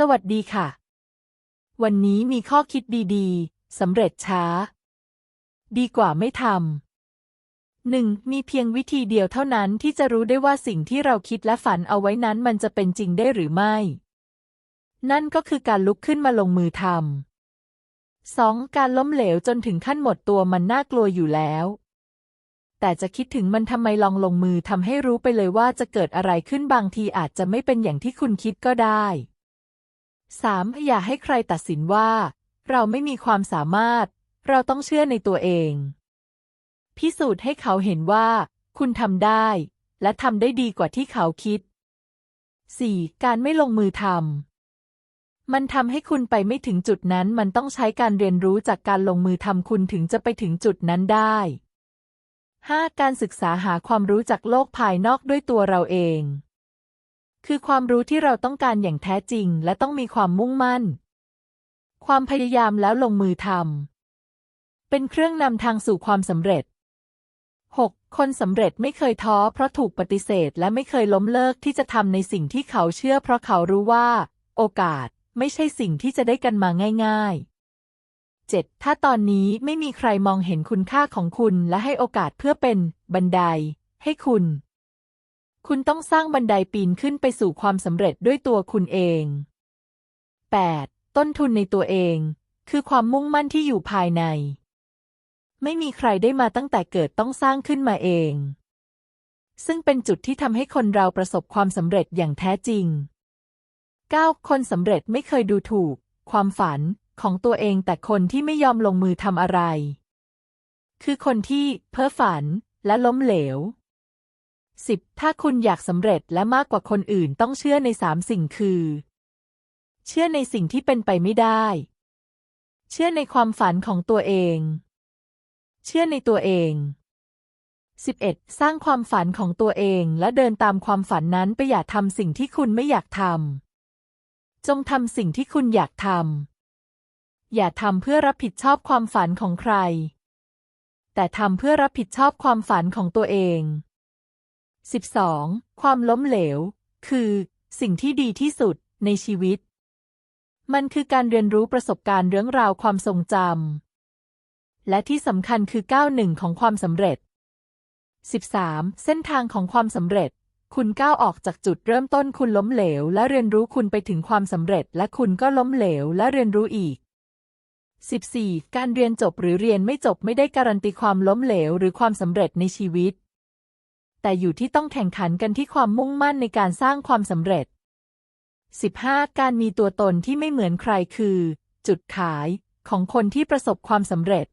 สวัสดีค่ะ วันนี้มีข้อคิดดีๆสำเร็จช้า ดีกว่าไม่ทำหนึ่งมีเพียงวิธีเดียวเท่านั้นที่จะรู้ได้ว่าสิ่งที่เราคิดและฝันเอาไว้นั้นมันจะเป็นจริงได้หรือไม่ นั่นก็คือการลุกขึ้นมาลงมือทำสองการล้มเหลวจนถึงขั้นหมดตัวมันน่ากลัวอยู่แล้วแต่จะคิดถึงมันทำไมลองลงมือทำให้รู้ไปเลยว่าจะเกิดอะไรขึ้นบางทีอาจจะไม่เป็นอย่างที่คุณคิดก็ได้ 3. อย่าให้ใครตัดสินว่า เราไม่มีความสามารถ เราต้องเชื่อในตัวเอง พิสูจน์ให้เขาเห็นว่า คุณทำได้ และทำได้ดีกว่าที่เขาคิด 4. การไม่ลงมือทำมันทำให้คุณไปไม่ถึงจุดนั้นมันต้องใช้การเรียนรู้จากการลงมือทำคุณถึงจะไปถึงจุดนั้นได้ 5. การศึกษาหาความรู้จากโลกภายนอกด้วยตัวเราเอง คือความรู้ที่เราต้องการอย่างแท้จริง และต้องมีความมุ่งมั่น ความพยายามแล้วลงมือทำเป็นเครื่องนำทางสู่ความสำเร็จ 6. คนสำเร็จไม่เคยท้อเพราะถูกปฏิเสธ และไม่เคยล้มเลิกที่จะทำในสิ่งที่เขาเชื่อ เพราะเขารู้ว่า โอกาสไม่ใช่สิ่งที่จะได้กันมาง่าย ๆ 7. ถ้าตอนนี้ไม่มีใครมองเห็นคุณค่าของคุณและให้โอกาสเพื่อเป็นบันไดให้คุณ คุณต้องสร้างบันไดปีนขึ้นไปสู่ความสำเร็จด้วยตัวคุณเอง 8. ต้นทุนในตัวเอง คือความมุ่งมั่นที่อยู่ภายใน ไม่มีใครได้มาตั้งแต่เกิดต้องสร้างขึ้นมาเอง ซึ่งเป็นจุดที่ทำให้คนเราประสบความสำเร็จอย่างแท้จริง 9. คนสำเร็จไม่เคยดูถูก ความฝันของตัวเองแต่คนที่ไม่ยอมลงมือทำอะไร คือคนที่เพ้อฝันและล้มเหลว 10. ถ้าคุณอยากสำเร็จและมากกว่าคนอื่นต้องเชื่อในสามสิ่งคือ เชื่อในสิ่งที่เป็นไปไม่ได้ เชื่อในความฝันของตัวเอง เชื่อในตัวเอง 11. สร้างความฝันของตัวเองและเดินตามความฝันนั้นไปอย่าทำสิ่งที่คุณไม่อยากทำ จงทำสิ่งที่คุณอยากทำ อย่าทำเพื่อรับผิดชอบความฝันของใคร แต่ทำเพื่อรับผิดชอบความฝันของตัวเอง 12. ความล้มเหลว คือ สิ่งที่ดีที่สุดในชีวิต มันคือการเรียนรู้ประสบการณ์เรื่องราวความทรงจำ และที่สำคัญคือก้าวหนึ่งของความสำเร็จ 13. เส้นทางของความสำเร็จ คุณก้าวออกจากจุดเริ่มต้นคุณล้มเหลว และเรียนรู้คุณไปถึงความสำเร็จ และคุณก็ล้มเหลว และเรียนรู้อีก 14. การเรียนจบหรือเรียนไม่จบไม่ได้การันตีความล้มเหลวหรือความสำเร็จในชีวิต แต่อยู่ที่ต้องแข่งขันกันที่ความมุ่งมั่นในการสร้างความสำเร็จ 15. การมีตัวตนที่ไม่เหมือนใครคือ จุดขายของคนที่ประสบความสำเร็จ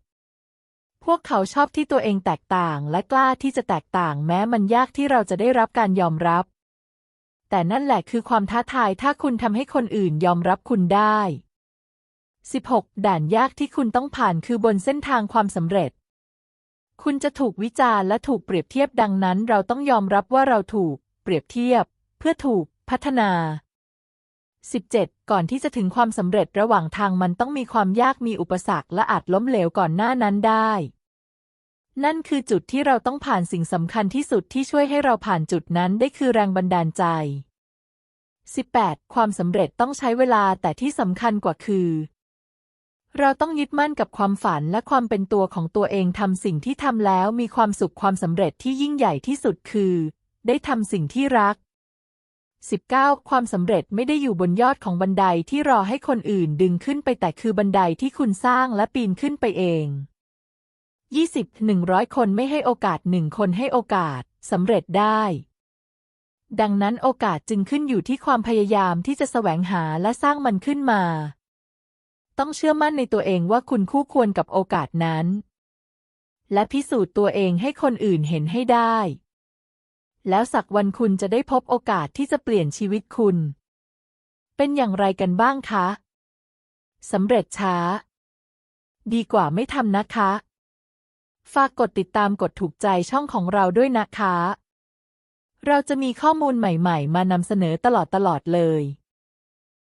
พวกเขาชอบที่ตัวเองแตกต่างและกล้าที่จะแตกต่างแม้มันยากที่เราจะได้รับการยอมรับ แต่นั่นแหละคือความท้าทายถ้าคุณทำให้คนอื่นยอมรับคุณได้ 16. ด่านยากที่คุณต้องผ่านคือบนเส้นทางความสำเร็จ คุณจะถูกวิจารณ์และถูกเปรียบเทียบดังนั้น เราต้องยอมรับว่าเราถูก เปรียบเทียบ เพื่อถูกพัฒนา 17. ก่อนที่จะถึงความสำเร็จระหว่างทางมันต้องมีความยากมีอุปสรรคและอาจล้มเหลวก่อนหน้านั้นได้ นั่นคือจุดที่เราต้องผ่านสิ่งสำคัญที่สุดที่ช่วยให้เราผ่านจุดนั้นได้คือแรงบันดาลใจ 18. ความสำเร็จต้องใช้เวลาแต่ที่สำคัญกว่าคือ เราต้องยึดมั่นกับความฝันและความเป็นตัวของตัวเองทำสิ่งที่ทำแล้วมีความสุขความสำเร็จที่ยิ่งใหญ่ที่สุดคือ ได้ทำสิ่งที่รัก 19. ความสำเร็จไม่ได้อยู่บนยอดของบันไดที่รอให้คนอื่นดึงขึ้นไปแต่คือบันไดที่คุณสร้างและปีนขึ้นไปเอง 20 100 คนไม่ให้โอกาสหนึ่งคนให้โอกาสสำเร็จได้ ดังนั้นโอกาสจึงขึ้นอยู่ที่ความพยายามที่จะแสวงหาและสร้างมันขึ้นมา ต้องเชื่อมั่นในตัวเองว่าคุณคู่ควรกับโอกาสนั้น และพิสูจน์ตัวเองให้คนอื่นเห็นให้ได้ แล้วสักวันคุณจะได้พบโอกาสที่จะเปลี่ยนชีวิตคุณ เป็นอย่างไรกันบ้างคะสำเร็จช้า ดีกว่าไม่ทำนะคะ ฝากกดติดตามกดถูกใจช่องของเราด้วยนะคะ เราจะมีข้อมูลใหม่ ๆ มานำเสนอตลอดๆเลย